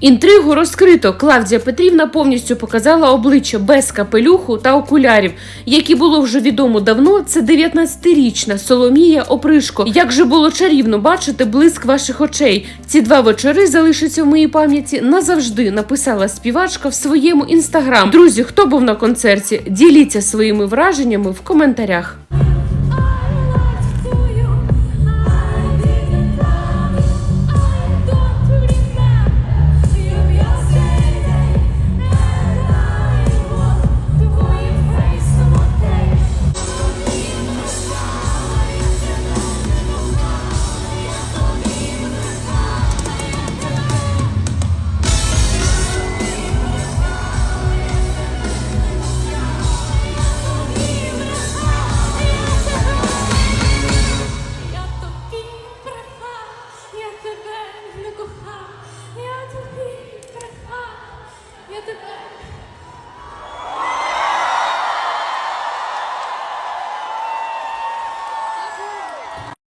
Інтригу розкрито. Клавдія Петрівна повністю показала обличчя без капелюху та окулярів, які було вже відомо давно. Це 19-річна Соломія Опришко. Як же було чарівно бачити блиск ваших очей. Ці два вечори залишаться в моїй пам'яті назавжди. Написала співачка в своєму інстаграм. Друзі, хто був на концерті? Діліться своїми враженнями в коментарях. тебе не кохав.